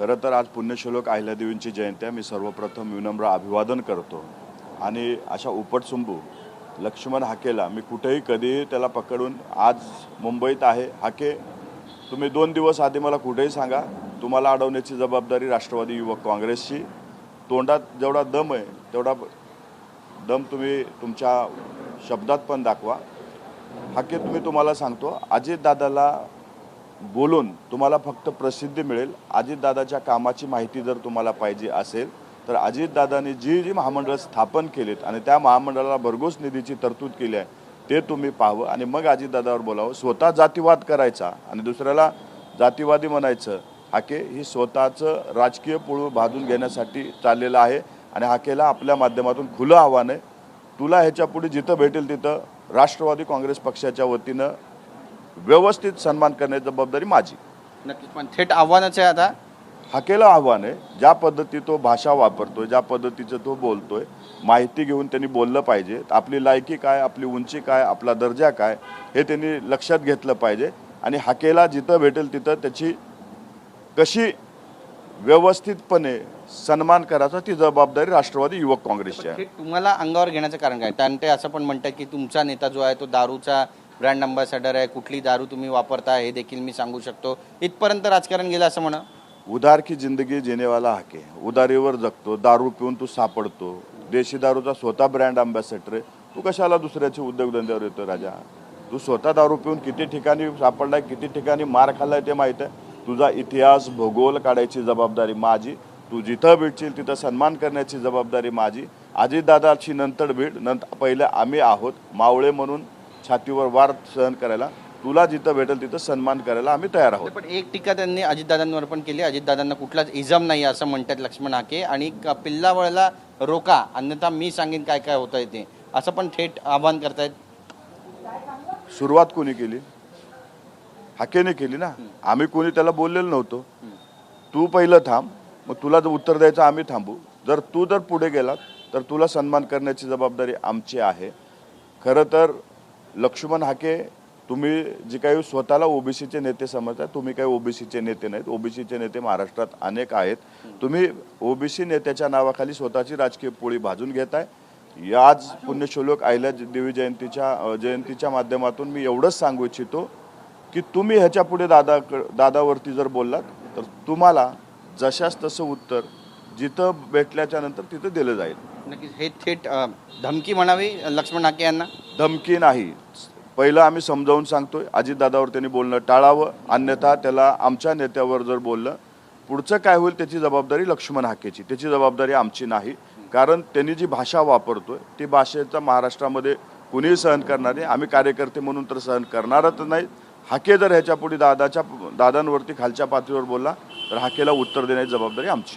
खरं तर आज पुण्यश्लोक अहिल्यादेवींची जयंती आहे. मी सर्वप्रथम विनम्र अभिवादन करतो. आणि अशा उपटसुंबू लक्ष्मण हाकेला मी कुठेही कधीही त्याला पकडून आज मुंबईत आहे. हाके तुम्ही दोन दिवस आधी मला कुठेही सांगा तुम्हाला अडवण्याची जबाबदारी राष्ट्रवादी युवक काँग्रेसची. तोंडात जेवढा दम आहे तेवढा दम तुम्ही तुमच्या शब्दात पण दाखवा. हाके तुम्ही तुम्हाला सांगतो अजितदादाला बोलून तुम्हाला फक्त प्रसिद्धी मिळेल. अजितदादाच्या कामाची माहिती जर तुम्हाला पाहिजे असेल तर अजितदादांनी जी जी महामंडळं स्थापन केलीत आणि त्या महामंडळाला भरघोस निधीची तरतूद केली आहे ते तुम्ही पाहावं आणि मग अजितदादावर बोलावं. स्वतः जातीवाद करायचा आणि दुसऱ्याला जातीवादी म्हणायचं हाके ही स्वतःचं राजकीय पुळू भाजून घेण्यासाठी चाललेलं आहे आणि हाकेला आपल्या माध्यमातून खुलं आव्हान आहे. तुला ह्याच्या पुढे जिथं भेटेल तिथं राष्ट्रवादी काँग्रेस पक्षाच्या वतीनं व्यवस्थित सन्मान करण्याची जबाबदारी माझी. नक्कीच पण थेट आव्हानच आहे आता? हाकेला आव्हान आहे. ज्या पद्धती तो भाषा वापरतोय ज्या पद्धतीचं तो बोलतोय माहिती घेऊन त्यांनी बोललं पाहिजे. आपली लायकी काय आपली उंची काय आपला दर्जा काय हे त्यांनी लक्षात घेतलं पाहिजे. आणि हाकेला जिथं भेटेल तिथं त्याची कशी व्यवस्थितपणे सन्मान करायचा ती जबाबदारी राष्ट्रवादी युवक काँग्रेसची आहे. तुम्हाला अंगावर घेण्याचं कारण काय? कारण ते असं पण म्हणतात की तुमचा नेता जो आहे तो दारूचा ब्रँड अँबॅसेडर आहे कुठली दारू तुम्ही वापरता हे देखील मी सांगू शकतो. इथपर्यंत राजकारण गेलं असं म्हणा. उदार की जिंदगी जेनेवाला हाके. उदारीवर जगतो दारू पिऊन तू सापडतो. देशी दारूचा स्वतः ब्रँड अँबॅसेडर आहे. तू कशाला दुसऱ्याच्या उद्योगधंद्यावर येतो राजा? तू स्वतः दारू पिऊन किती ठिकाणी सापडलाय किती ठिकाणी मार खाल्लाय ते माहीत आहे. तुझा इतिहास भूगोल काढायची जबाबदारी माझी. तू जिथं भेटशील तिथं सन्मान करण्याची जबाबदारी माझी. आजीदादाची नंतर भेट नंतर पहिले आम्ही आहोत मावळे म्हणून छातीवर वार सहन करायला तुला जिथं भेटेल तिथं सन्मान करायला आम्ही तयार आहोत. पण एक टीका त्यांनी अजितदादांवर पण केली. अजितदादांना कुठलाच इजम नाही असं म्हणतात लक्ष्मण हाके. आणि पिल्लावळला रोका. अन्यथा मी सांगेन काय काय होतं ते. असं पण थेट आव्हान करतायत. सुरुवात कोणी केली? हाकेने केली ना? आम्ही कोणी त्याला बोललेलो नव्हतो. तू पहिलं थांब. मग तुला जर उत्तर द्यायचं आम्ही थांबू. जर तू जर पुढे गेलात तर तुला सन्मान करण्याची जबाबदारी आमची आहे. खरं तर लक्ष्मण हाके तुम्ही जे काही स्वतःला ओबीसीचे नेते समजता तुम्ही काही ओबीसीचे नेते नाहीत. ओबीसीचे नेते महाराष्ट्रात अनेक आहेत. तुम्ही ओबीसी नेत्याच्या नावाखाली स्वतःची राजकीय पोळी भाजून घेताय. आज पुण्यश्लोक आहिल्या देवी जयंतीच्या जयंतीच्या माध्यमातून मी एवढंच सांगू इच्छितो की तुम्ही ह्याच्या पुढे दादा दादावरती जर बोललात तर तुम्हाला जशास तसं उत्तर जिथं भेटल्याच्या नंतर तिथं दिलं जाईल. नक्कीच. हे थेट धमकी म्हणावी लक्ष्मण हाके यांना? धमकी नाही. पहिलं आम्ही समजावून सांगतोय. अजितदादावर त्यांनी बोलणं टाळावं. अन्यथा त्याला आमच्या नेत्यावर जर बोललं पुढचं काय होईल त्याची जबाबदारी लक्ष्मण हाकेची. त्याची जबाबदारी आमची नाही. कारण त्यांनी जी भाषा वापरतोय ती भाषेचा महाराष्ट्रामध्ये कुणीही सहन करणार नाही. आम्ही कार्यकर्ते म्हणून तर सहन करणारच नाही. हाके जर ह्याच्या पुढे दादाच्या दादांवरती खालच्या पातळीवर बोलला तर हाकेला उत्तर देण्याची जबाबदारी आमची.